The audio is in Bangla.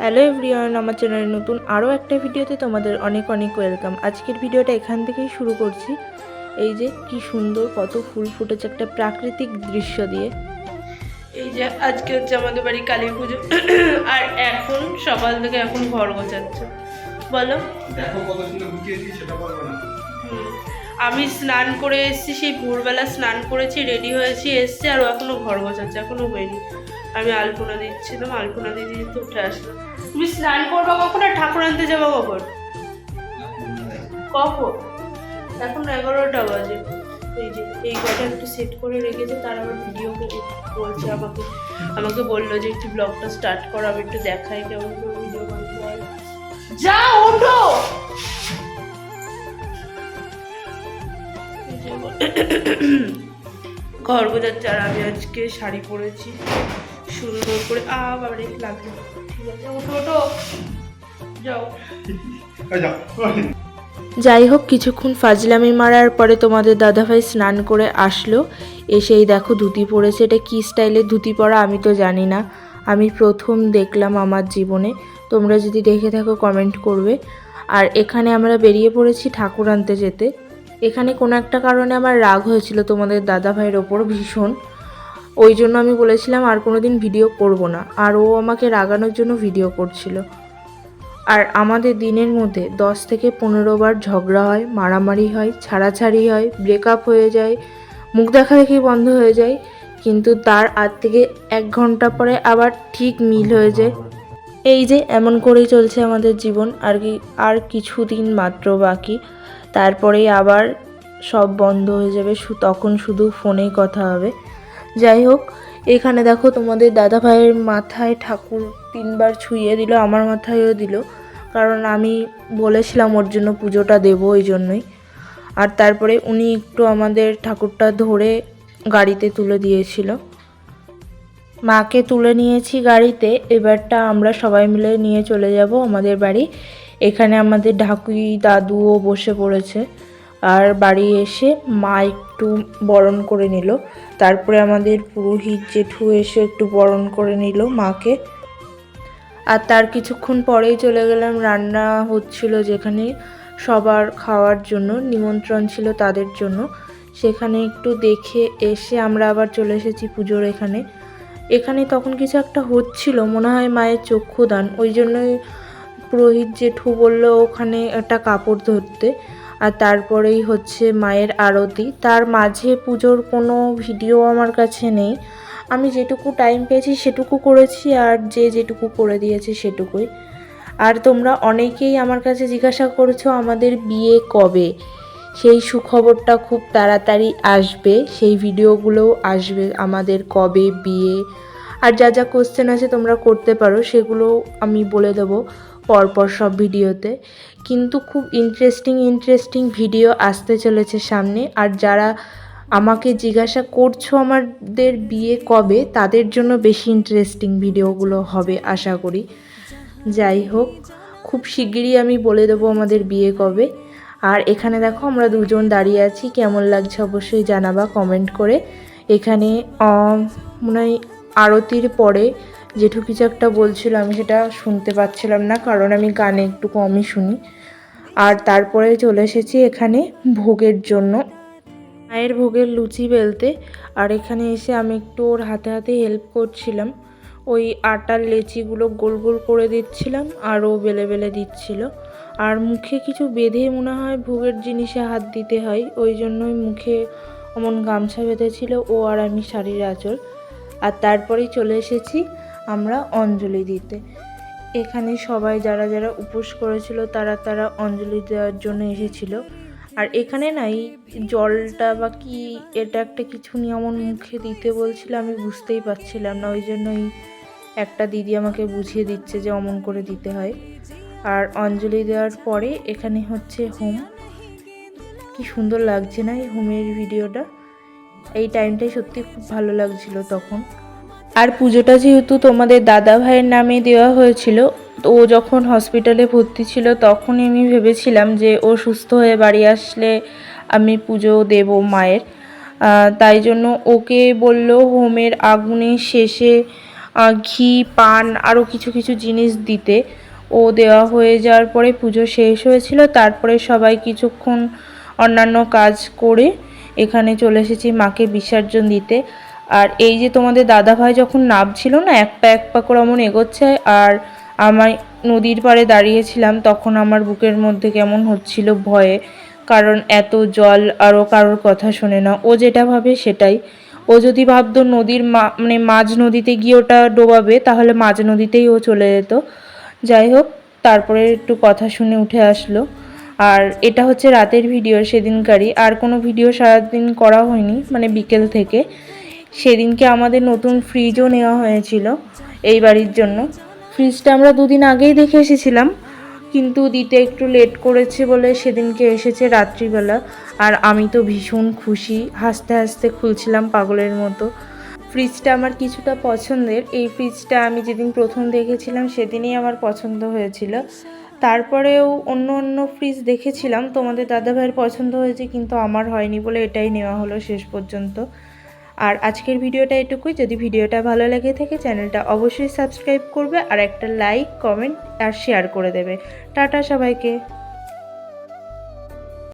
হ্যালো এভরিওয়ান আমার চ্যানেলে নতুন আরও একটা ভিডিওতে তোমাদের অনেক অনেক ওয়েলকাম আজকের ভিডিওটা এখান থেকেই শুরু করছি। এই যে কি সুন্দর কত ফুল ফুটেছে একটা প্রাকৃতিক দৃশ্য দিয়ে। এই যে আজকে হচ্ছে আমাদের বাড়ি কালী পুজো। আর এখন সকাল থেকে এখন ঘর গোছাচ্ছে। বলো। দেখো কত সুন্দর গুছিয়েছি সেটা বলব না। আমি স্নান করে এসেছি সেই ভোরবেলা স্নান করেছি রেডি হয়েছি এসছি আর ও এখনও ঘর গোছাচ্ছে এখনও হয়নি। আমি আলপনা দিচ্ছিলাম আলপনা দিদি তো উঠে আসলাম তুমি স্নান করব কখন আর ঠাকুর আনতে যাব কখন? কখন? এখন এগারোটা বাজে। এই যে, এই কটা একটু সেট করে রেখেছে, তার আবার ভিডিও বলছে আমাকে। আমাকে বলল যে, একটু ব্লগটা স্টার্ট করো, আমি একটু দেখাই কেমন করে ভিডিও হয়। যা ওঠো ঘর গোছাচ্ছে, আর আমি আজকে শাড়ি পরেছি। সুন্দর করে আ বাবারে লাগল। ঠিক আছে ওঠো ওঠো। যাও। যাও। যাই হোক কিছুক্ষণ ফাজলামি মারার পরে তোমাদের দাদাভাই স্নান করে আসলো। এসেই দেখো ধুতি পরেছে। এটা কী স্টাইলের ধুতি পরা আমি তো জানি না। আমি প্রথম দেখলাম আমার জীবনে। তোমরা যদি দেখে থাকো কমেন্ট করবে। আর এখানে আমরা বেরিয়ে পড়েছি ঠাকুর আনতে যেতে। এখানে কোনো একটা কারণে আমার রাগ হয়েছিল তোমাদের দাদাভাইয়ের ওপর ভীষণ। ওই জন্য আমি বলেছিলাম আর কোনো দিন ভিডিও করব না। আর ও আমাকে রাগানোর জন্য ভিডিও করছিল। আর আমাদের দিনের মধ্যে দশ থেকে পনেরো বার ঝগড়া হয়, মারামারি হয়, ছাড়াছাড়ি হয় ব্রেকআপ হয়ে যায়, মুখ দেখা দেখি বন্ধ হয়ে যায়, কিন্তু তার আজ থেকে এক ঘণ্টা পরে আবার ঠিক মিল হয়ে যায়। এই যে এমন করেই চলছে আমাদের জীবন, আর কি, আর কিছুদিন মাত্র বাকি। তারপরেই আবার সব বন্ধ হয়ে যাবে তখন শুধু ফোনেই কথা হবে। যাই হোক, এখানে দেখো তোমাদের দাদা ভাইয়ের মাথায় ঠাকুর তিনবার ছুঁয়ে দিল, আমার মাথায়ও দিল। কারণ আমি বলেছিলাম ওর জন্য পুজোটা দেবো ওই জন্যই। আর তারপরে উনি একটু আমাদের ঠাকুরটা ধরে গাড়িতে তুলে দিয়েছিল। মাকে তুলে নিয়েছি গাড়িতে, এবারটা আমরা সবাই মিলে নিয়ে চলে যাব আমাদের বাড়ি। এখানে আমাদের ঢাকুই দাদুও বসে পড়েছে। আর বাড়ি এসে মা একটু বরণ করে নিল। তারপরে আমাদের পুরোহিত জেঠু এসে একটু বরণ করে নিল মাকে। আর তার কিছুক্ষণ পরেই চলে গেলাম, রান্না হচ্ছিল যেখানে সবার খাওয়ার জন্য, নিমন্ত্রণ ছিল তাদের জন্য। সেখানে একটু দেখে এসে আমরা আবার চলে এসেছি পুজোর এখানে। এখানে তখন কিছু একটা হচ্ছিল, মনে হয় মায়ের চক্ষুদান। ওই জন্যই পুরোহিত জেঠু বলল, ওখানে একটা কাপড় ধরতে। আর তারপরেই হচ্ছে মায়ের আরতি। তার মাঝে পুজোর কোনো ভিডিও আমার কাছে নেই। আমি যেটুকু টাইম পেয়েছি সেটুকু করেছি আর যে যেটুকু করে দিয়েছে সেটুকুই। আর তোমরা অনেকেই আমার কাছে জিজ্ঞাসা করছ আমাদের বিয়ে কবে? সেই সুখবরটা খুব তাড়াতাড়ি আসবে। সেই ভিডিওগুলোও আসবে আমাদের কবে বিয়ে। আর যা যা কোশ্চেন আছে তোমরা করতে পারো সেগুলো আমি বলে দেবো। পরপর সব ভিডিওতে। কিন্তু খুব ইন্টারেস্টিং ইন্টারেস্টিং ভিডিও আসতে চলেছে সামনে। আর যারা আমাকে জিজ্ঞাসা করছ আমাদের বিয়ে কবে, তাদের জন্য বেশি ইন্টারেস্টিং ভিডিওগুলো হবে আশা করি। যাই হোক, খুব শিগগিরই আমি বলে দেবো আমাদের বিয়ে কবে। আর এখানে দেখো আমরা দুজন দাঁড়িয়ে আছি, কেমন লাগছে অবশ্যই জানাবা কমেন্ট করে। এখানে মনে হয় আরতির পরে জেঠু কিছু একটা বলছিল, আমি সেটা শুনতে পাচ্ছিলাম না, কারণ আমি গানে একটু কমই শুনি। আর তারপরে চলে এসেছি এখানে ভোগের জন্য। মায়ের ভোগের লুচি বেলতে, আর এখানে এসে আমি একটু ওর হাতে হাতে হেল্প করছিলাম। ওই আটার লেচিগুলো গোল গোল করে দিচ্ছিলাম, আর ও বেলে বেলে দিচ্ছিল। আর মুখে কিছু বেঁধে মনে হয় ভোগের জিনিসে হাত দিতে হয়, ওই জন্যই মুখে অমন গামছা বেঁধেছিল ও আর আমি শাড়ির আঁচল। আর তারপরেই চলে এসেছি আমরা অঞ্জলি দিতে। এখানে সবাই যারা যারা উপোস করেছিল, তারা তারা অঞ্জলি দেওয়ার জন্য এসেছিল। আর এখানে না এই জলটা বা কি, এটা একটা কিছু নিয়ে আমার মুখে দিতে বলছিল, আমি বুঝতেই পারছিলাম না। ওই জন্যই একটা দিদি আমাকে বুঝিয়ে দিচ্ছে যে অমন করে দিতে হয়। আর অঞ্জলি দেওয়ার পরে এখানে হচ্ছে হোম। কি সুন্দর লাগছে না এই হোমের ভিডিওটা? এই টাইমটাই সত্যি খুব ভালো লাগছিল তখন। আর পুজোটা যেহেতু তোমাদের দাদা ভাইয়ের নামে দেওয়া হয়েছিল ও যখন হসপিটালে ভর্তি ছিল তখনই আমি ভেবেছিলাম যে ও সুস্থ হয়ে বাড়ি আসলে আমি পুজো দেব মায়ের। তাই জন্য ওকে বলল হোমের আগুনের শেষে ঘি, পান আরও কিছু কিছু জিনিস দিতে। ও দেওয়া হয়ে যাওয়ার পরে পুজো শেষ হয়েছিল, তারপরে সবাই কিছুক্ষণ অন্যান্য কাজ করে এখানে চলে এসেছি মাকে বিসর্জন দিতে। আর এই যে তোমাদের দাদাভাই যখন নামছিল না, এক পা এক পা করে এমন এগোচ্ছে, আর আমার নদীর পাড়ে দাঁড়িয়েছিলাম, তখন আমার বুকের মধ্যে কেমন হচ্ছিল ভয়ে, কারণ এত জল আরও কারোর কথা শোনে না। ও যেটা ভাবে সেটাই। ও যদি ভাবতো নদীর মা মানে মাঝ নদীতে গিয়ে ওটা ডোবাবে, তাহলে মাঝ নদীতেই ও চলে যেত। যাই হোক, তারপরে একটু কথা শুনে উঠে আসলো। আর এটা হচ্ছে রাতের ভিডিও, সেদিনকারই। আর কোনো ভিডিও সারাদিন করা হয়নি মানে বিকেল থেকে। সেদিনকে আমাদের নতুন ফ্রিজও নেওয়া হয়েছিল এই বাড়ির জন্য। ফ্রিজটা আমরা দুদিন আগেই দেখে এসেছিলাম, কিন্তু দিতে একটু লেট করেছে বলে সেদিনকে এসেছে রাত্রিবেলা। আর আমি তো ভীষণ খুশি, হাসতে হাসতে খুলছিলাম পাগলের মতো। ফ্রিজটা আমার কিছুটা পছন্দের, এই ফ্রিজটা আমি যেদিন প্রথম দেখেছিলাম সেদিনই আমার পছন্দ হয়েছিল। তারপরেও অন্য অন্য ফ্রিজ দেখেছিলাম, তোমাদের দাদাভাইয়ের পছন্দ হয়েছে, কিন্তু আমার হয়নি বলে এটাই নেওয়া হলো শেষ পর্যন্ত। আর আজকের ভিডিওটা এটুকুই। যদি ভিডিওটা ভালো লেগে থাকে, চ্যানেলটা অবশ্যই সাবস্ক্রাইব করবে আর একটা লাইক, কমেন্ট আর শেয়ার করে দেবে। টাটা সবাইকে।